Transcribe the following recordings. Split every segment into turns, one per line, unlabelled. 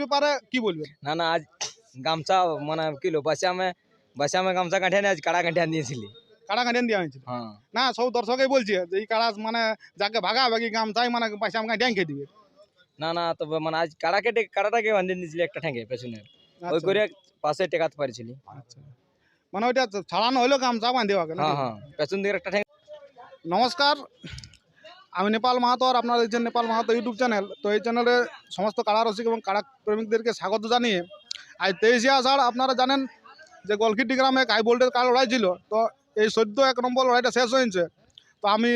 ব্যাপারে কি বলবেন
না না আজ গামছা মানে কিলো বাসামে বাসামে গামছা কাঁঠিয়ে নিয়ে আজ কাড়া কাঁঠিয়ে দিয়েছিলি
কাড়া কাঁটিয়ে দেওয়া হয়েছিল
হ্যাঁ
না সব দর্শকই বলছে যে এই কাড়া মানে যাকে ভাগা ভাগি গামছাই মানে পয়সা আমাকে ড্যাং খেয়ে দিবে
না না তবে মানে আজ কাড়া কেটে কাড়াটাকে বাঁধিয়ে দিয়েছিলি একটা ঠেঙ্গে পেছনে ওই
আচ্ছা,
করে পাশে টেকাতে পারছিলি
আচ্ছা। মানে ওইটা ছাড়ানো হলো গামছা বাঁধে ওকে
হ্যাঁ হ্যাঁ পেছন দিকে একটা ঠেঙ্গে
নমস্কার আমি নেপাল মাহাতো আর আপনারা দেখছেন নেপাল মাহাতো ইউটিউব চ্যানেল। তো এই চ্যানেলে সমস্ত কাড়া রসিক এবং কাড়া প্রেমিকদেরকে স্বাগত জানিয়ে আজ তেইশে আষাঢ় আপনারা জানেন যে গলকিটি গ্রামে হাই ভোল্টেজ কার লড়াই ছিল। তো এই সদ্য এক নম্বর লড়াইটা শেষ হয়েছে। তো আমি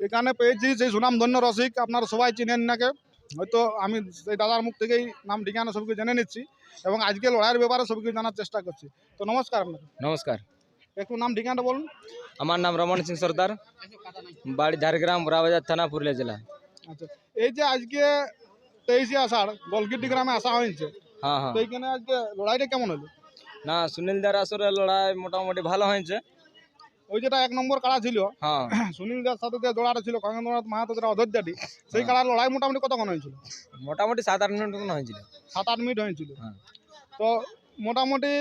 এখানে পেয়েছি সেই সুনামধন্য রসিক, আপনারা সবাই চিনেন নাকে? হয়তো আমি সেই দাদার মুখ থেকেই নাম, ঠিকানা সবকে জেনে নিচ্ছি এবং আজকে লড়াইয়ের ব্যাপারে সবকে জানার চেষ্টা করছি। তো নমস্কার
নমস্কার।
একটু নাম ঠিকানাটা বলুন।
আমার নাম রমন সিং সর্দার। বাড়ি ঝাড়গ্রাম বড়াবাজার থানা পুরুলিয়া জেলা।
আচ্ছা এই যে আজকে তেইশে আষাঢ় গলকিটি গ্রামে আসা হয়েছে।
হ্যাঁ হ্যাঁ।
তো এইখানে আজকে লড়াইটা কেমন হলো?
না সুনীল দার আসরে লড়াই মোটামুটি ভালো হয়েছে।
ওই যেটা এক নম্বর কাড়া ছিল
হ্যাঁ।
সুনীল দাস সাথে যে জোড়াটা ছিল খগেন্দ্রনাথ মাহাতো যেটা অযোধ্যাটি সেই কাড়ার লড়াই মোটামুটি কতক্ষণ হয়েছিল?
মোটামুটি সাত আট মিনিট হয়েছিল।
সাত আট মিনিট হয়েছিল।
হ্যাঁ।
তো মোটামুটি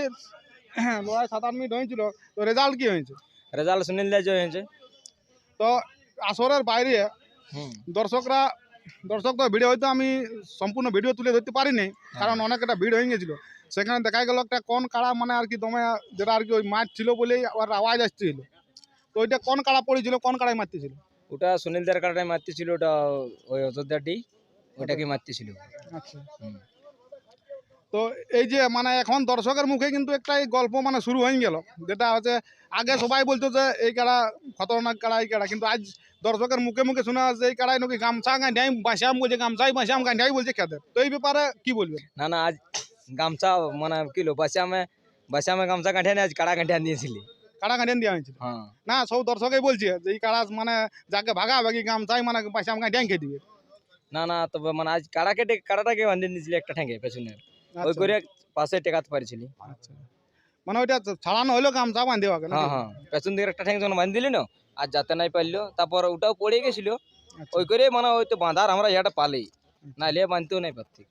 লড়াই সাত আট মিনিট হয়েছিল তো রেজাল্ট কি হয়েছে?
রেজাল্ট সুনীল জয় হয়েছে।
তো আসরের বাইরে দর্শকরা দর্শক তো ভিডিও হয়তো আমি সম্পূর্ণ ভিডিও তুলে ধরতে পারিনি কারণ অনেক একটা ভিড় হয়ে গেছিল। সেখানে দেখা গেল একটা কোন কাড়া মানে আর কি দমে যেটা আর কি ওই মাছ ছিল বলেই ওর আওয়াজ আসছিল। তো ওইটা কোন কাড়া পড়েছিল কোন কাড়াই মারতেছিল?
ওটা সুনীল দার কাটাই মারতেছিল ওটা ওই অযোধ্যাটি ওটাকে মারতেছিল।
আচ্ছা। তো এই যে মানে এখন দর্শকের মুখে কিন্তু একটা এই গল্প মানে শুরু হয়ে গেল। যেটা হচ্ছে আগে সবাই বলতো যে এই কাড়া খতরনাক কাড়া এই কাড়া। কিন্তু আজ দর্শকের মুখে মুখে শোনা যাচ্ছে এই কাড়াই নাকি গামছা গাঁধাই বাসাম বলছে গামছাই বাসাম গাঁধাই বলছে খেতে। তো এই ব্যাপারে কি বলবেন?
না না আজ গামছা মানে কিলো বাসামে বাসামে গামছা নিয়ে আজ কাড়া কাঁঠিয়ে দিয়েছিলি।
কাড়া গাঁধাই দেওয়া হয়েছিল?
হ্যাঁ।
না সব দর্শকই বলছে যে এই কাড়া মানে যাকে ভাগা ভাগি গামছাই মানে বাসাম গাঁধাই খেয়ে দিবে
না না তবে মানে আজ কাড়া কেটে কাড়াটাকে বাঁধিয়ে দিয়েছিলি একটা ঠেঙ্গে পেছনে ওই
আচ্ছা,
করে পাশে টেকাতে পারছিলি।
আচ্ছা। মানে ওইটা ছাড়ানো হলো গামছা বাঁধে ওকে
হ্যাঁ হ্যাঁ। পেছন দিকে একটা ঠ্যাং যখন বাঁধি দিলি না আর যাতে নাই পারল তারপর ওটাও পড়ে গেছিল।
আচ্ছা।
ওই করে মানে ওই তো বাঁধার আমরা ইয়াটা পালেই। নাইলে বাঁধতেও নাই পারতি।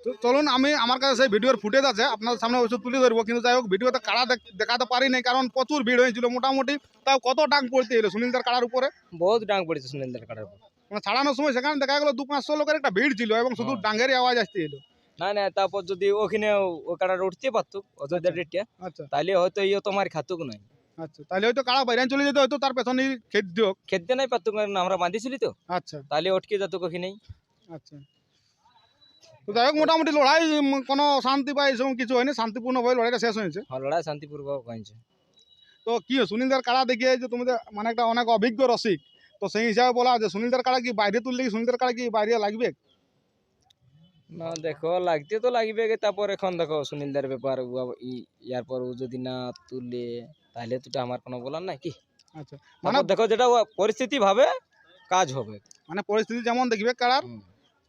তো চলুন আমি আমার কাছে সেই ভিডিওর ফুটেজ আছে আপনাদের সামনে অবশ্য তুলে ধরবো কিন্তু যাই হোক ভিডিওতে কাড়া দেখ- দেখাতে পারি নাই কারণ প্রচুর ভিড় হয়েছিল মোটামুটি। তাও কত ডাক পড়তে এলো সুনীলদার কাড়ার উপরে?
বহুত ডাং পড়েছে সুনীলদার কাটার উপর।
মানে ছাড়ানোর সময় সেখানে দেখা গেলো দু পাঁচশো লোকের একটা ভিড় ছিল এবং শুধু
হ্যাঁ।
ডাঙ্গেরই আওয়াজ আসতে এলো।
না না তারপর যদি ওখানে ওই কাটাটা উঠতে পারতো অযোধ্যা ডেটটা
আচ্ছা।
তাহলে হয়তো ইয়ে তোমার খাতুক নাই।
আচ্ছা তাহলে হয়তো কাড়া বাইরে চলে যেতে হয়তো তার পেছনেই খেত দিও
খেতে নাই পারতো কারণ আমরা বাঁধিছিলি তো।
আচ্ছা।
তাহলে অটকে যেত ওখানেই
আচ্ছা। তো যাই হোক মোটামুটি লড়াই কোনো শান্তি বা এসব কিছু হয়নি শান্তিপূর্ণভাবে লড়াইটা শেষ হয়েছে।
হ্যাঁ লড়াই শান্তিপূর্বক হয়েছে।
তো কি সুনীলদার কাড়া দেখিয়ে যে তুমি যে মানে একটা অনেক অভিজ্ঞ রসিক তো সেই হিসাবে বলা যে সুনীলদার কাড়া কি বাইরে তুললে কি সুনীলদার কাড়া কি বাইরে লাগবে?
না দেখো লাগতে তো লাগবে তারপর এখন দেখো সুনীলদার ব্যাপার ইয়ার পর ও যদি না তুললে তাহলে তো আমার কোনো বলার নাই কি?
আচ্ছা মানে
দেখো যেটা পরিস্থিতি ভাবে কাজ হবে।
মানে পরিস্থিতি যেমন দেখবে
হুম।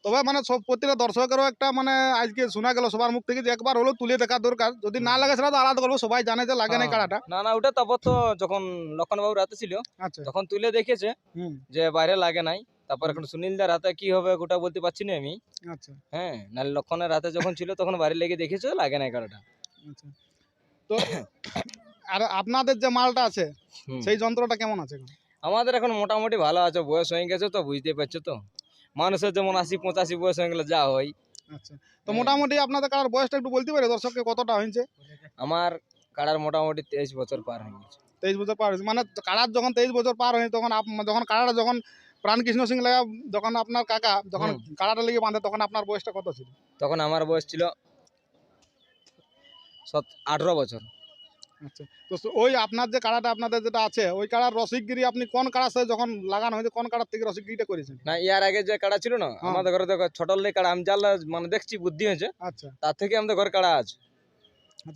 তবে মানে সব প্রতিটা দর্শকেরও একটা মানে আজকে শোনা গেল সবার মুখ থেকে যে একবার হলো তুলে দেখা দরকার। যদি না লাগে সেটা তো আলাদা করব সবাই জানে যে লাগে না
হ্যাঁ।
কাড়াটা
না না ওটা তারপর তো যখন লক্ষণবাবু রাতে ছিল
আচ্ছা।
তখন তুলে দেখেছে
হুম।
যে বাইরে লাগে নাই। তারপর এখন সুনীলদার হাতে কি হবে গোটা বলতে পারছি না আমি।
আচ্ছা।
হ্যাঁ নাহলে লক্ষণের হাতে যখন ছিল তখন বাইরে লেগে দেখেছে? লাগে নাই কারোটা
আচ্ছা। তো আর আপনাদের যে মালটা আছে সেই যন্ত্রটা কেমন আছে
আমাদের এখন মোটামুটি ভালো আছে বয়স হয়ে গেছে তো বুঝতে পারছ তো। মানুষের যেমন আশি পঁচাশি বয়স হয়ে গেলে যা হয়।
আচ্ছা। তো। মোটামুটি আপনাদের কার বয়সটা একটু বলতে পারে দর্শককে কতটা হয়েছে?
আমার কাড়ার মোটামুটি তেইশ বছর পার হয়ে গেছে।
তেইশ বছর পার হয়েছে। মানে কাড়ার যখন তেইশ বছর পার হয়েছে তখন যখন কাড়াটা যখন প্রাণকৃষ্ণ সিং লাগা যখন আপনার কাকা যখন কাড়াটা লেগে বাঁধে তখন আপনার বয়সটা কত ছিল?
তখন আমার বয়স ছিল সত আঠেরো বছর।
আচ্ছা তো ওই আপনার যে কাড়াটা আপনাদের যেটা আছে ওই কাড়ার রসিকগিরি আপনি কোন কাড়ার সাথে যখন লাগানো হয়েছে কোন কাড়ার থেকে রসিকগিরিটা করেছেন?
না ইয়ার আগে যে কাড়া ছিল না। আমাদের ঘরে দেখো কাড়া আমি জানলা মানে দেখছি বুদ্ধি হয়েছে।
আচ্ছা।
তার থেকে আমাদের ঘরে কাড়া আছে।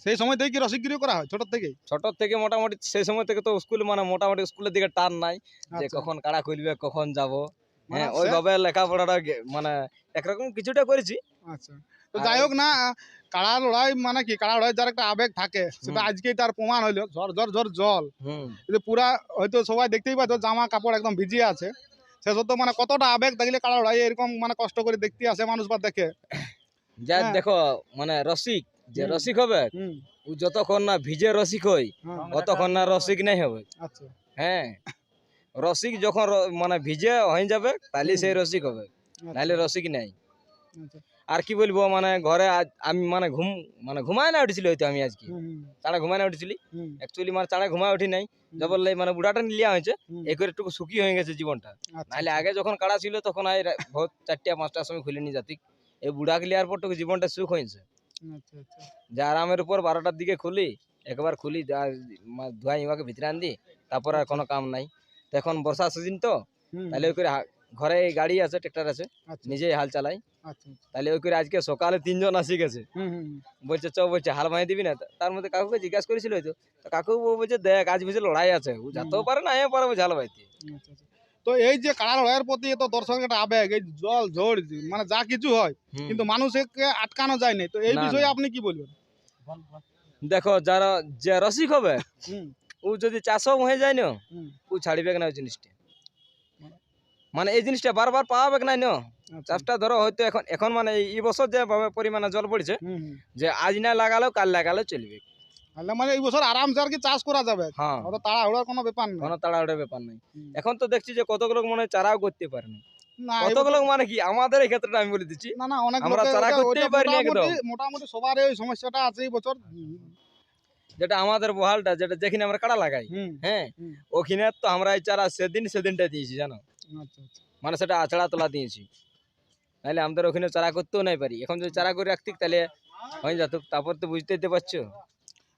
সেই সময় থেকে রসিকগিরিও করা হয় ছোটোর থেকেই?
ছোটর থেকে মোটামুটি সেই সময় থেকে তো স্কুল মানে মোটামুটি স্কুলের দিকে টান নাই যে
আচ্ছা।
কখন কাড়া খুলবে কখন যাব।
মানে
হ্যাঁ ওইভাবে লেখাপড়াটা মানে একরকম কিছুটা করেছি।
আচ্ছা। তো যাই হোক না কাড়া লড়াই মানে কি কাড়া লড়াই যার একটা আবেগ থাকে সেটা আজকে তার প্রমাণ হইল ঝড় ঝড় ঝড় জল। পুরা হয়তো সবাই দেখতেই পাচ্ছ জামা কাপড় একদম ভিজিয়ে আছে। সে সত্য মানে কতটা আবেগ থাকলে কাড়া লড়াই এরকম মানে কষ্ট করে দেখতে আসে মানুষ বা দেখে।
যা
হ্যাঁ।
দেখো মানে রসিক যে রসিক হবে ও যতক্ষণ না ভিজে রসিক হয়
হ্যাঁ।
ততক্ষণ না রসিক নাই হবে।
আচ্ছা।
হ্যাঁ। রসিক যখন মানে ভিজে হয়ে যাবে তাহলে সেই রসিক হবে নাহলে রসিক নাই।
আচ্ছা।
আর কি বলব মানে ঘরে আজ আমি মানে ঘুম মানে ঘুমায় না উঠেছিল হয়তো আমি আজকে?
হুম,
ঘুমায় না উঠেছিলি? অ্যাকচুয়ালি মানে চাড়া ঘুমায় উঠি নাই। জবর লাই মানে বুড়াটা নিলিয়া হয়েছে এই করে একটু সুখী হয়ে গেছে জীবনটা।
আচ্ছা,
নাহলে আগে যখন কাড়া ছিল তখন আই ভোর চারটা পাঁচটার সময় খুলে নিয়ে যাতি এই বুড়া লিয়ার পর টুকু জীবনটা সুখ হয়েছে
আচ্ছা আচ্ছা
যে আরামের উপর বারোটার দিকে খুলি একবার খুলি ধোয়া ইমাকে ভিতরে আন দি তারপর আর কোনো কাম নাই। তো এখন বর্ষা সিজন তো তাহলে ওই করে ঘরে গাড়ি আছে ট্রেক্টর আছে
আচ্ছা।
নিজেই হাল চালাই।
আচ্ছা
তাহলে ওই করে আজকে সকালে তিনজন আসি গেছে। বলছে চ বলছে হাল ভাই দিবি না? তার মধ্যে কাকুকে জিজ্ঞাসা করেছিল হয়তো। কাকু বলছে দেখ আজ বুঝে লড়াই আছে। ও যেতেও পারে না এও পারে বলছে হাল ভাইতে
আচ্ছা আচ্ছা। তো এই যে কাড়া লড়াইয়ের প্রতি এত দর্শকের একটা আবেগ এই জল ঝড় মানে যা কিছু হয় কিন্তু মানুষকে আটকানো যায় না তো এই বিষয়ে আপনি কি বলবেন?
দেখো যারা যে রসিক হবে ও যদি চাষও হয়ে যায় না ও ছাড়িবে না ওই জিনিসটা? মানে এই জিনিসটা বারবার পাওয়াবে না না
আচ্ছা,
চাষটা ধরো হয়তো এখন এখন মানে এই- বছর যে পরিমাণে জল পড়ছে যে আজ না লাগালেও কাল লাগালেও চলবে।
তাহলে মানে এই বছর আরামসে আর কি চাষ করা যাবে
হ্যাঁ
অত তাড়াহুড়ার কোনো ব্যাপার নেই
কোনো তাড়াহুড়ো ব্যাপার নাই। এখন তো দেখছি যে মনে চারাও করতে পারে না। মানে কি? আমাদের এই ক্ষেত্রে আমি বলে দিচ্ছি।
না না অনেক
আমরা চারা
ওটা-
পারি না একদম।
মোটামুটি- মোটামুটি সবার এই সমস্যাটা আছে এই বছর।
যেটা আমাদের বহালটা যেটা যেখানে আমরা কাড়া লাগাই হ্যাঁ ওখানে তো আমরা এই চারা সেদিন সেদিনটা দিয়েছি জানো?
আচ্ছা আচ্ছা।
মানে সেটা আছড়া তোলা দিয়েছি। আমাদের ওখানে চারা করতেও নাই পারি। এখন যদি চারা করে রাখতি তাহলে হয়ে যেত। তারপর তো বুঝতেই তো পারছ।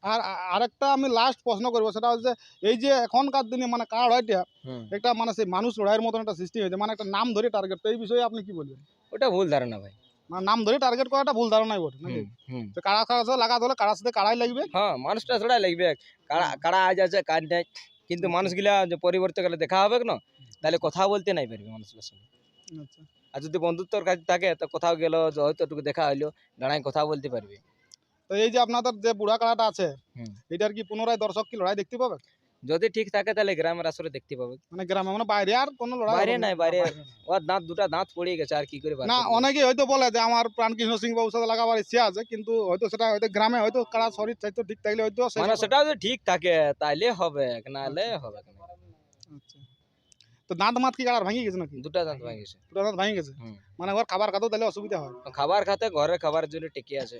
আর আরেকটা আমি লাস্ট প্রশ্ন করব সেটা হচ্ছে এই যে এখনকার দিনে মানে কার লড়াইটা
হুম।
একটা মানে সেই মানুষ লড়াইয়ের মতন একটা সৃষ্টি হয়েছে মানে একটা নাম ধরে টার্গেট তো এই বিষয়ে আপনি কি বলবেন?
ওটা ভুল ধারণা ভাই।
মানে নাম ধরে টার্গেট করাটা ভুল ধারণাই বটে নাকি। তো খাড়া সাথে লাগাতে হলে কাড়ার সাথে কাড়াই লাগবে?
হ্যাঁ মানুষটা ছড়াই লাগবে। কারা কারা আজ আছে কাজ নাই। কিন্তু মানুষগুলা যে পরিবর্তে গেলে দেখা হবে না তাহলে কথা বলতে নাই পারবে মানুষগুলোর সঙ্গে।
আচ্ছা।
আর যদি বন্ধুত্বর কাজ থাকে তো কোথাও গেল হয়তো একটু দেখা হইল দাঁড়ায় কথা বলতে পারবে।
তো এই যে আপনাদের যে বুড়া কাড়াটা আছে এটার কি পুনরায় দর্শক কি লড়াই দেখতে পাবে?
যদি ঠিক থাকে তাহলে গ্রামের আসরে দেখতে পাবে।
মানে গ্রামে মানে বাইরে আর কোনো লড়াই
বাইরে নাই বাইরে ওর দাঁত দুটা দাঁত পড়ে গেছে আর কি করে
না
করবে?
অনেকে হয়তো বলে যে আমার প্রাণকৃষ্ণ সিং বাবুর সাথে লাগাবার ইচ্ছা আছে কিন্তু হয়তো সেটা হয়তো গ্রামে হয়তো কাড়া শরীর চাইতো ঠিক থাকলে হয়তো
মানে সেটা যদি ঠিক থাকে তাইলে হবে নাহলে হবে না
আচ্ছা। তো দাঁত মাত কি কাড়ার ভাঙি গেছে নাকি?
দুটা দাঁত ভেঙে গেছে।
দুটো দাঁত ভাঙি গেছে? মানে ওর খাবার খাতেও তাহলে অসুবিধা হয়?
খাবার খাতে ঘরের খাবারের জন্য টিকে আছে।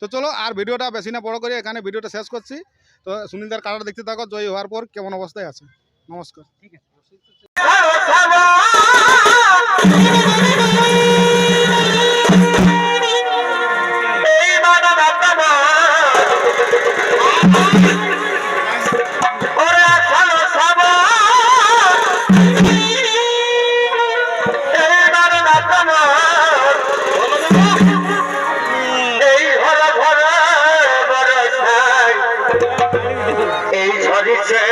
তো চলো আর ভিডিওটা বেশি না বড় করে এখানে ভিডিওটা শেষ করছি। তো সুনীলদার কার্ডটা দেখতে থাকো জয়ী হওয়ার পর কেমন অবস্থায় আছে। নমস্কার।
এই ঝরিছে